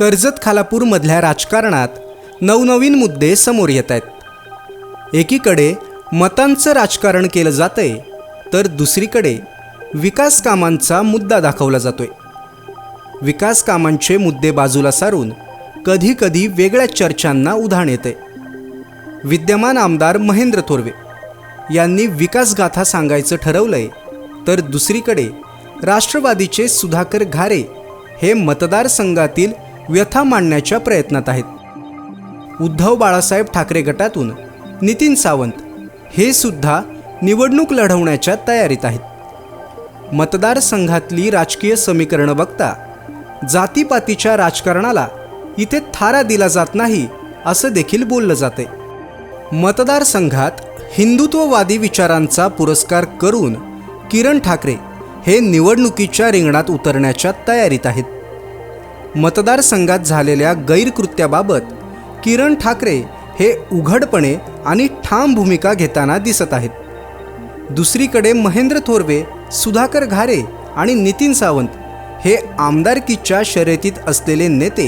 कर्जत खालापूरमधल्या राजकारणात नवनवीन मुद्दे समोर येत आहेत. एकीकडे मतांचं राजकारण केलं जातंय तर दुसरीकडे विकास कामांचा मुद्दा दाखवला जातोय. विकास कामांचे मुद्दे बाजूला सारून कधी कधी वेगळ्या चर्चांना उधाण येते विद्यमान आमदार महेंद्र थोरवे यांनी विकासगाथा सांगायचं ठरवलंय तर दुसरीकडे राष्ट्रवादीचे सुधाकर घारे हे मतदारसंघातील व्यथा मांडण्याच्या प्रयत्नात आहेत. उद्धव बाळासाहेब ठाकरे गटातून नितीन सावंत हे सुद्धा निवडणूक लढवण्याच्या तयारीत आहेत. मतदारसंघातली राजकीय समीकरणं बघता जातीपातीच्या राजकारणाला इथे थारा दिला जात नाही असं देखील बोललं जाते मतदारसंघात हिंदुत्ववादी विचारांचा पुरस्कार करून किरण ठाकरे हे निवडणुकीच्या रिंगणात उतरण्याच्या तयारीत आहेत. मतदारसंघात झालेल्या गैरकृत्याबाबत किरण ठाकरे हे उघडपणे आणि ठाम भूमिका घेताना दिसत आहेत. दुसरीकडे महेंद्र थोरवे सुधाकर घारे आणि नितीन सावंत हे आमदारकीच्या शर्यतीत असलेले नेते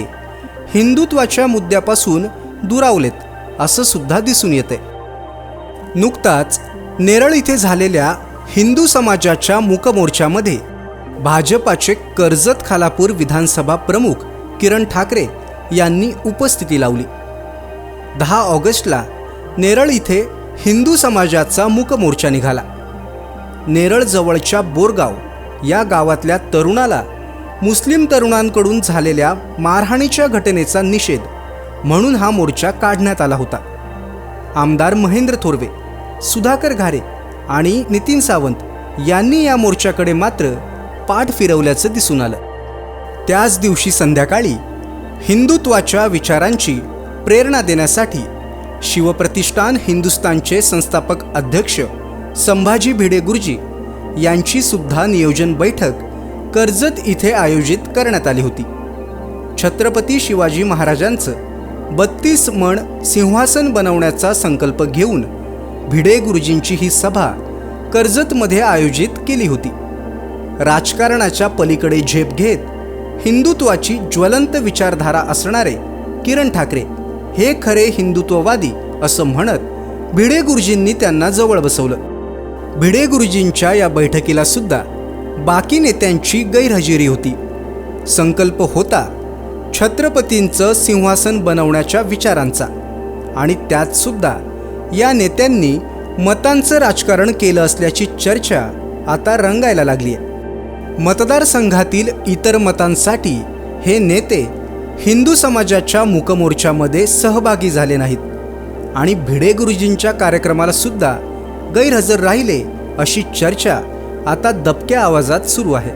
हिंदुत्वाच्या मुद्द्यापासून दुरावलेत असं सुद्धा दिसून येते नुकताच नेरळ इथे झालेल्या हिंदू समाजाच्या मूकमोर्चामध्ये भाजपाचे कर्जत खालापूर विधानसभा प्रमुख किरण ठाकरे यांनी उपस्थिती लावली. दहा ऑगस्टला नेरळ इथे हिंदू समाजाचा मूकमोर्चा निघाला. नेरळजवळच्या बोरगाव या गावातल्या तरुणाला मुस्लिम तरुणांकडून झालेल्या मारहाणीच्या घटनेचा निषेध म्हणून हा मोर्चा काढण्यात आला होता. आमदार महेंद्र थोरवे सुधाकर घारे आणि नितीन सावंत यांनी या मोर्चाकडे मात्र पाठ फिरवल्याचं दिसून आलं. त्याच दिवशी संध्याकाळी हिंदुत्वाच्या विचारांची प्रेरणा देण्यासाठी शिवप्रतिष्ठान हिंदुस्तानचे संस्थापक अध्यक्ष संभाजी भिडे गुरुजी यांची सुद्धा नियोजन बैठक कर्जत इथे आयोजित करण्यात आली होती. छत्रपती शिवाजी महाराजांचं बत्तीस मण सिंहासन बनवण्याचा संकल्प घेऊन भिडे गुरुजींची ही सभा कर्जतमध्ये आयोजित केली होती. राजकारणाच्या पलीकडे झेप घेत हिंदुत्वाची ज्वलंत विचारधारा असणारे किरण ठाकरे हे खरे हिंदुत्ववादी असं म्हणत भिडे गुरुजींनी त्यांना जवळ बसवलं. भिडे गुरुजींच्या या बैठकीला सुद्धा बाकी नेत्यांची गैरहजेरी होती. संकल्प होता छत्रपतींचं सिंहासन बनवण्याच्या विचारांचा आणि त्यात सुद्धा या नेत्यांनी मतांचं राजकारण केलं असल्याची चर्चा आता रंगायला लागली आहे मतदारसंघातील इतर मतांसाठी हे नेते हिंदू समाजाच्या मुकमोर्चामध्ये सहभागी झाले नाहीत आणि भिडे गुरुजींच्या कार्यक्रमाला सुद्धा गैरहजर राहिले अशी चर्चा आता दबक्या आवाजात सुरू आहे.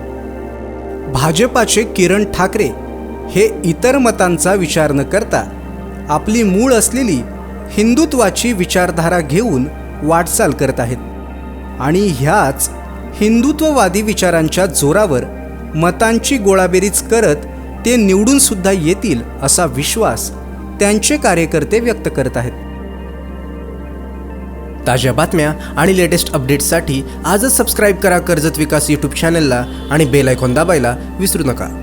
भाजपाचे किरण ठाकरे हे इतर मतांचा विचार न करता आपली मूळ असलेली हिंदुत्वाची विचारधारा घेऊन वाटचाल करत आहेत. आणि ह्याच हिंदुत्ववादी विचारांच्या जोरावर मतांची गोळाबेरीज करत ते निवडून सुद्धा येतील असा विश्वास त्यांचे कार्यकर्ते व्यक्त करत आहेत. ताज्या बातम्या आणि लेटेस्ट अपडेट्ससाठी आजच सबस्क्राईब करा कर्जत विकास यूट्यूब चॅनलला आणि बेल आयकॉन दाबायला विसरू नका.